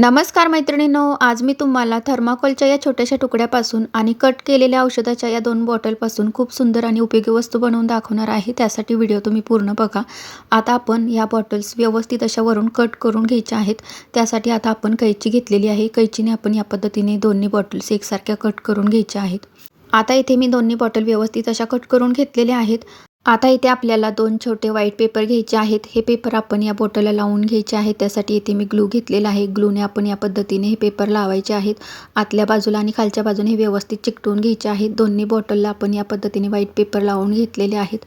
नमस्कार मैत्रिणींनो आज मी तुम्हाला थर्माकोलच्या या छोट्याशा तुकड्यापासून आणि कट केलेल्या औषधाच्या या दोन बॉटलपासून खूप सुंदर आणि उपयोगी वस्तू बनवून दाखवणार आहे. त्यासाठी व्हिडिओ तुम्ही पूर्ण बघा. आता आपण या बॉटल्स व्यवस्थित अशा वरून कट करून घ्यायच्या आहेत. त्यासाठी आता आपण कैची घेतलेली आहे. कैचीने आपण या पद्धतीने दोन्ही बॉटल्स एकसारख्या कट करून घ्यायच्या आहेत. आता इथे मी दोन्ही बॉटल व्यवस्थित अशा कट करून घेतलेल्या आहेत. आता इथे आपल्याला दोन छोटे व्हाईट पेपर घ्यायचे आहेत. हे पेपर आपण या बॉटलला लावून घ्यायचे आहे. त्यासाठी इथे मी ग्लू घेतलेला आहे. ग्लूने आपण या पद्धतीने हे पेपर लावायचे आहेत. आतल्या बाजूला आणि खालच्या बाजूने हे व्यवस्थित चिकटवून घ्यायचे आहेत. दोन्ही बॉटलला आपण या पद्धतीने व्हाईट पेपर लावून घेतलेले आहेत.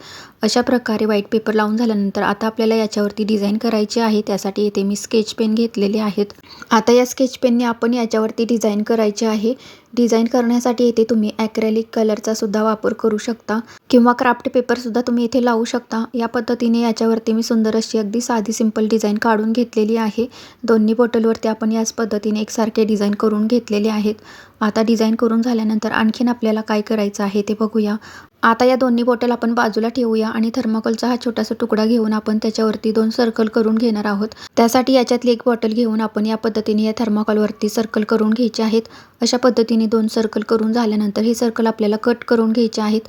अशा प्रकारे व्हाईट पेपर लावून झाल्यानंतर आता आपल्याला याच्यावरती डिझाईन करायची आहे. त्यासाठी इथे मी स्केच पेन घेतलेले आहेत. आता या स्केच पेनने आपण याच्यावरती डिझाईन करायचे आहे. डिझाईन करण्यासाठी इथे तुम्ही ॲक्रेलिक कलरचा सुद्धा वापर करू शकता किंवा क्राफ्ट पेपरसुद्धा तुम्ही इथे लावू शकता. या पद्धतीने याच्यावरती मी सुंदर अशी अगदी साधी सिंपल डिझाईन काढून घेतलेली आहे. दोन्ही बॉटलवरती आपण याच पद्धतीने एकसारखे डिझाईन करून घेतलेले आहेत. आता डिझाईन करून झाल्यानंतर आणखीन आपल्याला काय करायचं आहे ते बघूया. आता या दोन्ही बॉटल आपण बाजूला ठेवूया आणि थर्माकोलचा हा छोटासा तुकडा घेऊन आपण त्याच्यावरती दोन सर्कल करून घेणार आहोत. त्यासाठी याच्यातली एक बॉटल घेऊन आपण या पद्धतीने या थर्माकोलवरती सर्कल करून घ्यायचे आहेत. अशा पद्धतीने दोन सर्कल करून झाल्यानंतर हे सर्कल आपल्याला कट करून घ्यायचे आहेत.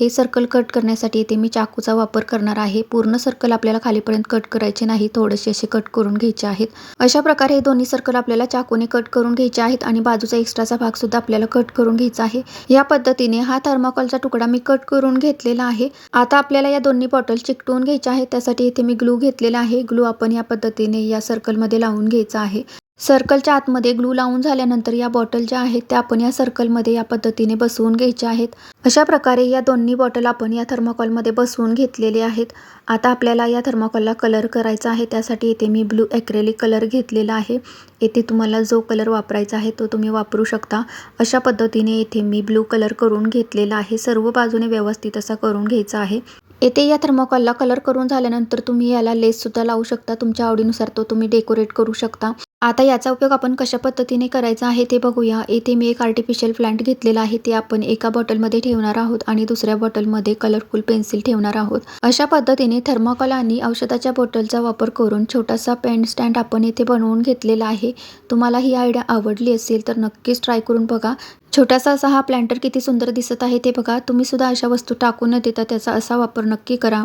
हे सर्कल कट करण्यासाठी इथे मी चाकूचा वापर करणार आहे. पूर्ण सर्कल आपल्याला खालीपर्यंत कट करायचे नाही. थोडेसे असे कट करून घ्यायचे आहेत. अशा प्रकारे हे दोन्ही सर्कल आपल्याला चाकूने कट करून घ्यायचे आहेत आणि बाजूचा एक्स्ट्राचा भाग सुद्धा आपल्याला कट करून घ्यायचा आहे. या पद्धतीने हा थर्माकॉलचा तुकडा मी कट करून घेतलेला आहे. आता आपल्याला या दोन्ही बॉटल चिकटवून घ्यायच्या आहेत. त्यासाठी इथे मी ग्लू घेतलेला आहे. ग्लू आपण या पद्धतीने या सर्कलमध्ये लावून घ्यायचा आहे. सर्कलच्या आतमध्ये ग्लू लावून झाल्यानंतर या बॉटल ज्या आहेत त्या आपण या सर्कलमध्ये या पद्धतीने बसवून घ्यायच्या आहेत. अशा प्रकारे या दोन्ही बॉटल आपण या थर्माकॉलमध्ये बसवून घेतलेले आहेत. आता आपल्याला या थर्माकॉलला कलर करायचा आहे त्यासाठी येथे मी ब्लू ॲक्रेलिक कलर घेतलेला आहे. येथे तुम्हाला जो कलर वापरायचा आहे तो तुम्ही वापरू शकता. अशा पद्धतीने येथे मी ब्लू कलर करून घेतलेला आहे. सर्व बाजूने व्यवस्थित असा करून घ्यायचा आहे. येथे या थर्माकॉलला कलर करून झाल्यानंतर तुम्ही याला लेससुद्धा लावू शकता. तुमच्या आवडीनुसार तो तुम्ही डेकोरेट करू शकता. आता याचा उपयोग आपण कशा पद्धतीने करायचा आहे ते बघूया. येथे मी एक आर्टिफिशियल प्लांट घेतलेला आहे. ते आपण एका बॉटलमध्ये ठेवणार आहोत आणि दुसऱ्या बॉटलमध्ये कलरफुल पेन्सिल ठेवणार आहोत. अशा पद्धतीने थर्माकॉल आणि औषधाच्या बॉटलचा वापर करून छोटासा पेन स्टँड आपण येथे बनवून घेतलेला आहे. तुम्हाला ही आयडिया आवडली असेल तर नक्कीच ट्राय करून बघा. छोटासा असा हा प्लांटर किती सुंदर दिसत आहे ते बघा. तुम्ही सुद्धा अशा वस्तू टाकून न देता त्याचा असा वापर नक्की करा.